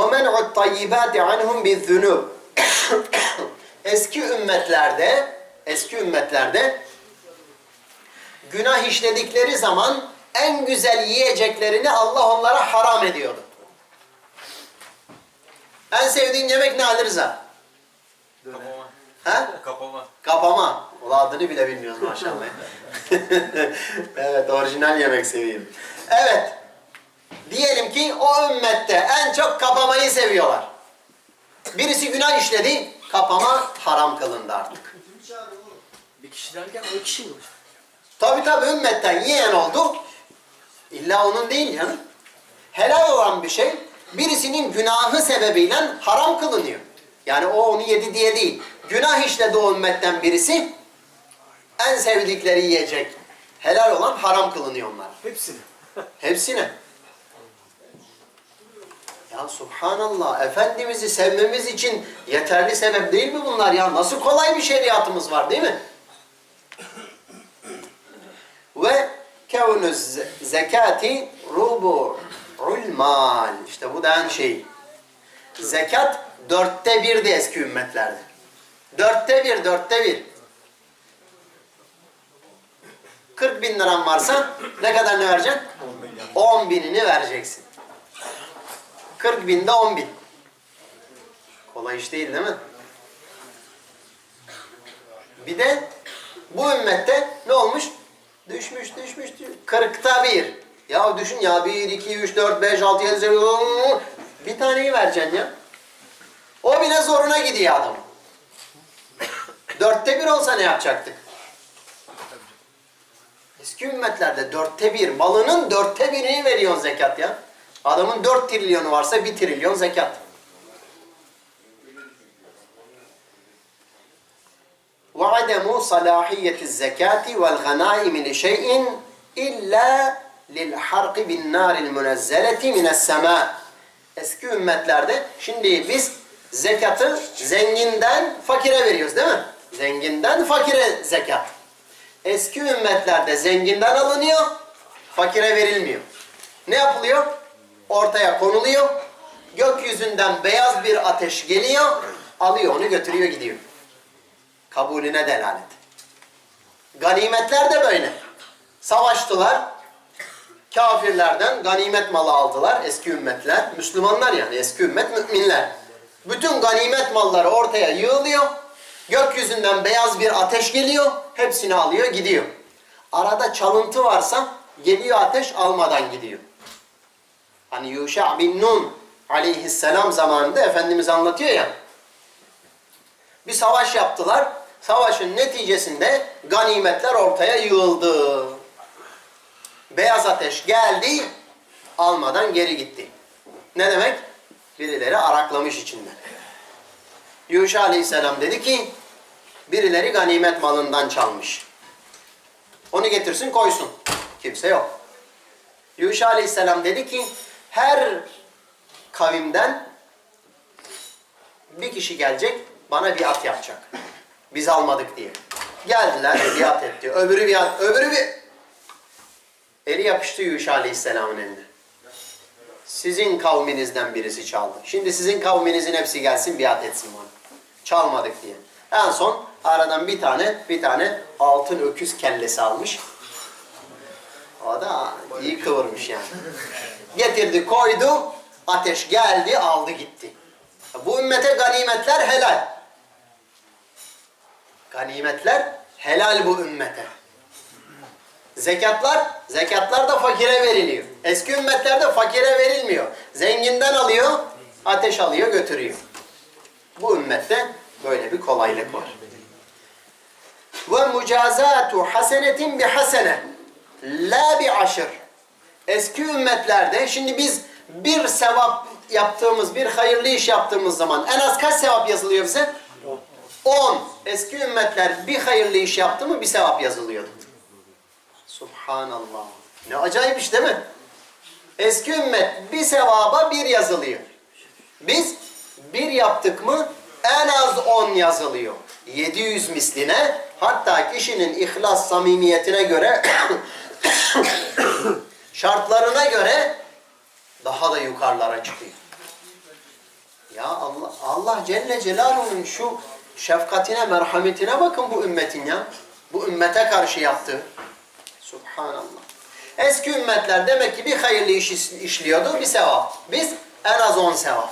وَمَنْعُ الطَّيِّبَاتِ عَنْهُمْ بِالذُّنُوبِ Eski ümmetlerde, eski ümmetlerde günah işledikleri zaman en güzel yiyeceklerini Allah onlara haram ediyordu. En sevdiğin yemek ne Ali Rıza? Kapama. Ha? Kapama. Kapama. Ula adını bile bilmiyoruz maşallah. evet, orijinal yemek seveyim. Evet. Diyelim ki o ümmette en çok kapamayı seviyorlar. Birisi günah işledi, kapama haram kılındı artık. Bir kişi derken o kişi mi? Tabi tabi ümmetten yiyen oldu. İlla onun değil canım. Helal olan bir şey birisinin günahı sebebiyle haram kılınıyor. Yani o onu yedi diye değil. Günah işledi o ümmetten birisi en sevdikleri yiyecek. Helal olan haram kılınıyor onlar. Hepsini. Hepsine. Ya subhanallah Efendimiz'i sevmemiz için yeterli sebep değil mi bunlar ya? Nasıl kolay bir şeriatımız var değil mi? Ve kevnü ze- zekati rubu'ul mal. İşte bu da en şey. Zekat dörtte birdi eski ümmetlerde. Dörtte bir, dörtte bir. 40 bin liran varsa ne kadar ne vereceksin? 10 binini vereceksin. 40 binde 10 bin. Kolay iş değil değil mi? Bir de bu ümmette ne olmuş? Düşmüş, düşmüş, düşmüş. 40'ta bir. Ya düşün ya 1, 2, 3, 4, 5, 6, 7, 8, bir taneyi vereceksin ya. O bile zoruna gidiyor adam. Dörtte bir olsa ne yapacaktık? Eski ümmetlerde dörtte bir, malının dörtte birini veriyorsun zekat ya. Adamın dört trilyonu varsa bir trilyon zekat. وَعَدَمُ صَلَاحِيَّةِ الزَّكَاةِ وَالْغَنَائِمِ لِشَيْءٍ إِلَّا لِلْحَرْقِ بِالنَّارِ الْمُنَزَّلَةِ مِنَ السَّمَاءِ Eski ümmetlerde şimdi biz zekatı zenginden fakire veriyoruz değil mi? Zenginden fakire zekat. Eski ümmetlerde zenginden alınıyor, fakire verilmiyor. Ne yapılıyor? Ortaya konuluyor. Gökyüzünden beyaz bir ateş geliyor, alıyor onu götürüyor gidiyor. Kabulüne delalet. Ganimetler de böyle. Savaştılar. Kafirlerden ganimet malı aldılar eski ümmetler. Müslümanlar yani eski ümmet müminler. Bütün ganimet malları ortaya yığılıyor. Gökyüzünden beyaz bir ateş geliyor. Hepsini alıyor gidiyor. Arada çalıntı varsa geliyor ateş almadan gidiyor. Hani Yuşa bin Nun aleyhisselam zamanında Efendimiz anlatıyor ya. Bir savaş yaptılar. Savaşın neticesinde ganimetler ortaya yığıldı. Beyaz ateş geldi, almadan geri gitti. Ne demek? Birileri araklamış içinde. Yuşa aleyhisselam dedi ki, birileri ganimet malından çalmış. Onu getirsin koysun. Kimse yok. Yuşa aleyhisselam dedi ki, her kavimden bir kişi gelecek, bana biat yapacak. Biz almadık diye. Geldiler, biat etti. Öbürü biat, öbürü bir... Eli yapıştı Yuşa Aleyhisselam'ın eline. Sizin kavminizden birisi çaldı. Şimdi sizin kavminizin hepsi gelsin biat etsin bana. Çalmadık diye. En son aradan bir tane, bir tane altın öküz kellesi almış. O da iyi kıvırmış yani. Getirdi, koydu, ateş geldi, aldı gitti. Bu ümmete ganimetler helal. Ganimetler helal bu ümmete. Zekatlar, zekatlar da fakire veriliyor. Eski ümmetlerde fakire verilmiyor. Zenginden alıyor, ateş alıyor, götürüyor. Bu ümmette böyle bir kolaylık var. Ve mucazatu hasenetin bi hasene la bi aşır. Eski ümmetlerde şimdi biz bir sevap yaptığımız, bir hayırlı iş yaptığımız zaman en az kaç sevap yazılıyor bize? 10. Eski ümmetler bir hayırlı iş yaptı mı bir sevap yazılıyordu. Subhanallah. Ne acayip iş değil mi? Eski ümmet bir sevaba bir yazılıyor. Biz bir yaptık mı en az 10 yazılıyor. 700 misline hatta kişinin ihlas samimiyetine göre şartlarına göre daha da yukarılara çıkıyor. Ya Allah Allah Celle Celaluhu'nun şu şefkatine, merhametine bakın bu ümmetin ya. Bu ümmete karşı yaptığı. Subhanallah. Eski ümmetler demek ki bir hayırlı iş iş- işliyordu, bir sevap. Biz en az on sevap.